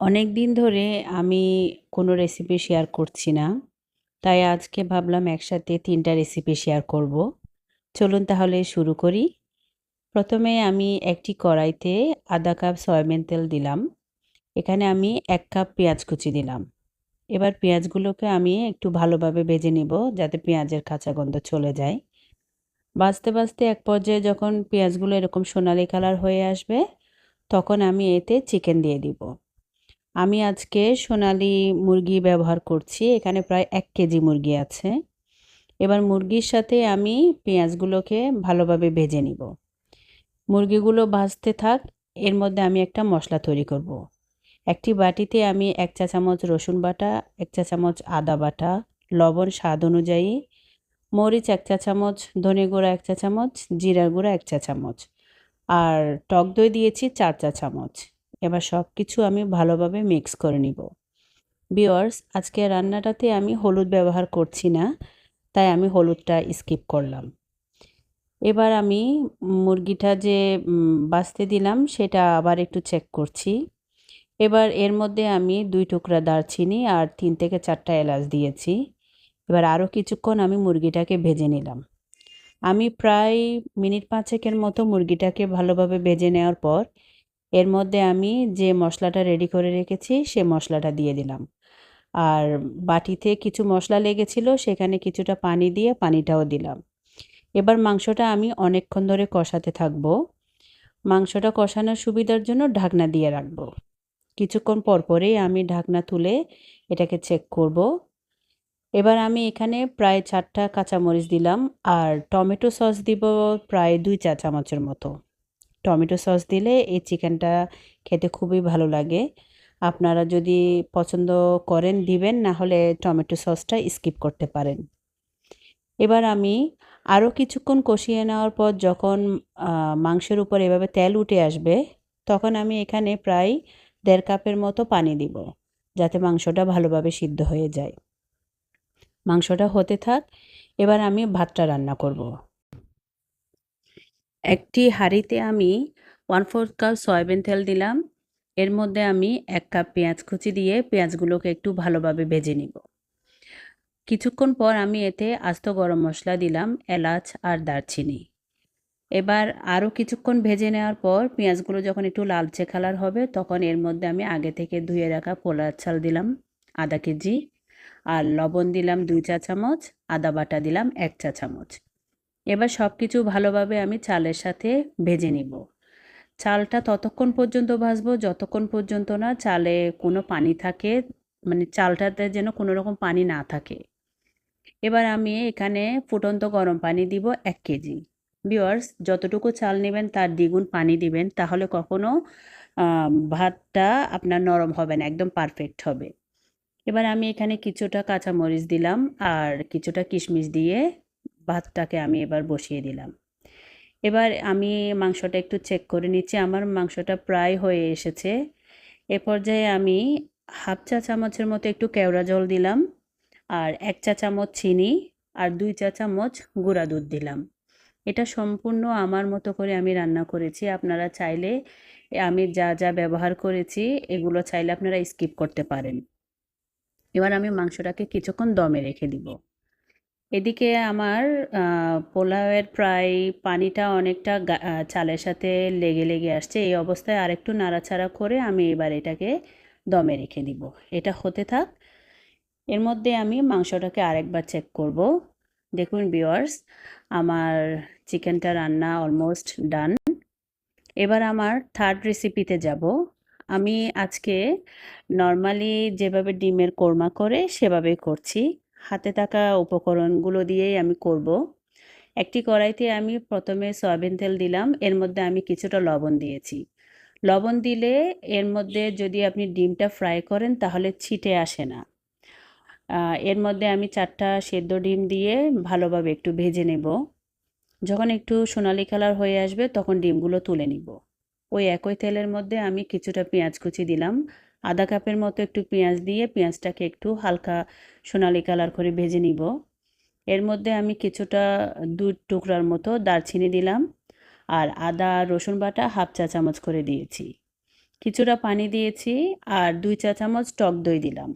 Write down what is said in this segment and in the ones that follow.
অনেক দিন ধরে আমি কোনো রেসিপি শেয়ার করছি না। তাই আজকে ভাবলাম একসাথে ৩ টা রেসিপি শেয়ার করব। চলুন তাহলে শুরু করি। প্রথমে আমি একটি কড়াইতে ১/২ কাপ সয়াবিন তেল দিলাম। এখানে আমি এক কাপ পেঁয়াজ কুচি দিলাম। এবার পেঁয়াজগুলোকে আমি একটু ভালোভাবে ভেজে নিব যাতে পেঁয়াজের কাঁচা গন্ধ চলে যায়। বাঁচতে বাঁচতে এক পর্যায়ে যখন পেঁয়াজগুলো এরকম সোনালি কালার হয়ে আসবে, তখন আমি এতে চিকেন দিয়ে দিব। আমি আজকে সোনালি মুরগি ব্যবহার করছি। এখানে প্রায় এক কেজি মুরগি আছে। এবার মুরগির সাথে আমি পেঁয়াজগুলোকে ভালোভাবে ভেজে নিব। মুরগিগুলো ভাজতে থাক, এর মধ্যে আমি একটা মশলা তৈরি করব। একটি বাটিতে আমি এক চা চামচ রসুন বাটা, এক চা চামচ আদা বাটা, লবণ স্বাদ অনুযায়ী, মরিচ এক চা চামচ, ধনে গুঁড়া এক চা চামচ, জিরার গুঁড়া এক চা চামচ আর টক দই দিয়েছি চার চা চামচ। এবার সব কিছু আমি ভালোভাবে মিক্স করে নিব। ভিউয়ার্স আজকে রান্নাটাতে আমি হলুদ ব্যবহার করছি না, তাই আমি হলুদটা স্কিপ করলাম। এবার আমি মুরগিটা যে ভাজতে দিলাম সেটা আবার একটু চেক করছি। এবার এর মধ্যে আমি দুই টুকরা দারচিনি আর তিন থেকে ৪ টা এলাচ দিয়েছি। এবার আরও কিছুক্ষণ আমি মুরগিটাকে ভেজে নিলাম। আমি প্রায় মিনিট পাঁচেকের মতো মুরগিটাকে ভালোভাবে ভেজে নেওয়ার পর এর মধ্যে আমি যে মশলাটা রেডি করে রেখেছি, সে মশলাটা দিয়ে দিলাম। আর বাটিতে কিছু মশলা লেগেছিল, সেখানে কিছুটা পানি দিয়ে পানিটাও দিলাম। এবার মাংসটা আমি অনেকক্ষণ ধরে কষাতে থাকব। মাংসটা কষানোর সুবিধার জন্য ঢাকনা দিয়ে রাখব। কিছুক্ষণ পর পরেই আমি ঢাকনা তুলে এটাকে চেক করব। এবার আমি এখানে প্রায় চারটা কাঁচামরিচ দিলাম, আর টমেটো সস দিব প্রায় দুই চা চামচের মতো। টমেটো সস দিলে এই চিকেনটা খেতে খুবই ভালো লাগে। আপনারা যদি পছন্দ করেন দিবেন, না হলে টমেটো সসটা স্কিপ করতে পারেন। এবার আমি আরও কিছুক্ষণ কষিয়ে নেওয়ার পর যখন মাংসের উপর এভাবে তেল উঠে আসবে, তখন আমি এখানে প্রায় দেড় কাপের মতো পানি দিব, যাতে মাংসটা ভালোভাবে সিদ্ধ হয়ে যায়। মাংসটা হতে থাক, এবার আমি ভাতটা রান্না করব। একটি হাঁড়িতে আমি 1/4 কাপ সয়াবিন তেল দিলাম। এর মধ্যে আমি এক কাপ পেঁয়াজ কুচি দিয়ে পেঁয়াজগুলোকে একটু ভালোভাবে ভেজে নিব। কিছুক্ষণ পর আমি এতে আস্ত গরম মশলা দিলাম, এলাচ আর দারচিনি। এবার আরও কিছুক্ষণ ভেজে নেওয়ার পর পেঁয়াজগুলো যখন একটু লালচে কালার হবে তখন এর মধ্যে আমি আগে থেকে ধুয়ে রাখা পোলার চাল দিলাম ১/২ কেজি আর লবণ দিলাম দুই চা চামচ, আদা বাটা দিলাম এক চা চামচ। এবার সব কিছু ভালোভাবে আমি চালের সাথে ভেজে নিব। চালটা ততক্ষণ পর্যন্ত ভাজবো যতক্ষণ পর্যন্ত না চালে কোনো পানি থাকে, মানে চালটাতে যেন কোনো রকম পানি না থাকে। এবার আমি এখানে ফুটন্ত গরম পানি দিব এক কেজি। ভিউয়ার্স যতটুকু চাল নেবেন তার দ্বিগুণ পানি দিবেন, তাহলে কখনো ভাতটা আপনার নরম হবে না, একদম পারফেক্ট হবে। এবার আমি এখানে কিছুটা কাঁচামরিচ দিলাম আর কিছুটা কিশমিশ দিয়ে ভাতটাকে আমি এবার বসিয়ে দিলাম। এবার আমি মাংসটা একটু চেক করে নিচ্ছি, আমার মাংসটা প্রায় হয়ে এসেছে। এ পর্যায়ে আমি ১/২ চা চামচের মতো একটু কেওড়া জল দিলাম আর এক চা চামচ চিনি আর দুই চা চামচ গুঁড়া দুধ দিলাম। এটা সম্পূর্ণ আমার মতো করে আমি রান্না করেছি। আপনারা চাইলে আমি যা, যা ব্যবহার করেছি এগুলো চাইলে আপনারা স্কিপ করতে পারেন। এবার আমি মাংসটাকে কিছুক্ষণ দমে রেখে দিব। এদিকে আমার পোলাওয়ের প্রায় পানিটা অনেকটা চালের সাথে লেগে, লেগে আসছে। এই অবস্থায় আরেকটু নাড়াচাড়া করে আমি এবার এটাকে দমে রেখে দিব। এটা হতে থাক। এর মধ্যে আমি মাংসটাকে আরেকবার চেক করব। দেখুন বিওয়ার্স আমার চিকেনটা রান্না অলমোস্ট ডান। এবার আমার থার্ড রেসিপিতে যাব। আমি আজকে নর্মালি যেভাবে ডিমের কোরমা করে সেভাবেই করছি। হাতে থাকা উপকরণগুলো দিয়েই আমি করব। একটি কড়াইতে আমি প্রথমে সয়াবিন তেল দিলাম, এর মধ্যে আমি কিছুটা লবণ দিয়েছি। লবণ দিলে এর মধ্যে যদি আপনি ডিমটা ফ্রাই করেন তাহলে ছিটে আসে না। এর মধ্যে আমি চারটা সেদ্ধ ডিম দিয়ে ভালোভাবে একটু ভেজে নেব। যখন একটু সোনালি কালার হয়ে আসবে তখন ডিমগুলো তুলে নিব। ওই একই তেলের মধ্যে আমি কিছুটা পেঁয়াজ কুচি দিলাম। ১/২ কাপের মতো একটু পেঁয়াজ দিয়ে পেঁয়াজটাকে একটু হালকা সোনালি কালার করে ভেজে নিব। এর মধ্যে আমি কিছুটা ২ টুকরার মতো দারচিনি দিলাম আর আদা রসুন বাটা ১/২ চা চামচ করে দিয়েছি। কিছুটা পানি দিয়েছি আর দুই চা চামচ টক দই দিলাম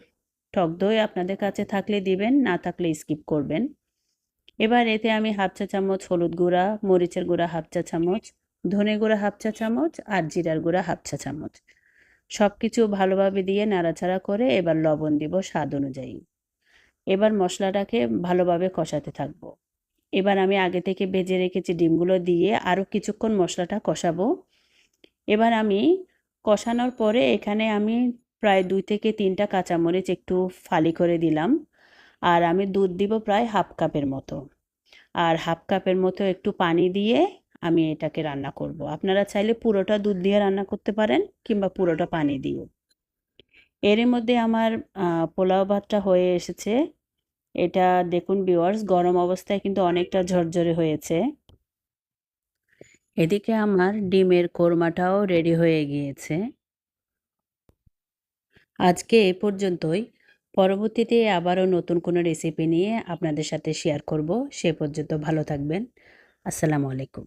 টক দই আপনাদের কাছে থাকলে দিবেন, না থাকলে স্কিপ করবেন এবার এতে আমি হাফ চা চামচ হলুদ গুঁড়া, মরিচের গুঁড়া হাফ চা চামচ, ধনে গুঁড়া হাফ চা চামচ আর জিরার গুঁড়া হাফ চা চামচ সব কিছু ভালোভাবে দিয়ে নাড়াচাড়া করে এবার লবণ দিব স্বাদ অনুযায়ী। এবার মশলাটাকে ভালোভাবে কষাতে থাকব। এবার আমি আগে থেকে ভেজে রেখেছি ডিমগুলো দিয়ে আরও কিছুক্ষণ মশলাটা কষাবো। এবার আমি কষানোর পরে এখানে আমি প্রায় দুই থেকে তিনটা কাঁচামরিচ একটু ফালি করে দিলাম। আর আমি দুধ দিব প্রায় হাফ কাপের মতো। আর হাফ কাপের মতো একটু পানি দিয়ে আমি এটাকে রান্না করব। আপনারা চাইলে পুরোটা দুধ দিয়ে রান্না করতে পারেন কিংবা পুরোটা পানি দিয়ে এর মধ্যে আমার পোলাও ভাতটা হয়ে এসেছে। এটা দেখুন ভিউয়ার্স গরম অবস্থায় কিন্তু অনেকটা ঝরঝরে হয়েছে। এদিকে আমার ডিমের কোরমাটাও রেডি হয়ে গিয়েছে। আজকে এ পর্যন্তই। পরবর্তীতে আবারও নতুন কোনো রেসিপি নিয়ে আপনাদের সাথে শেয়ার করব। সে পর্যন্ত ভালো থাকবেন। আসসালামু আলাইকুম।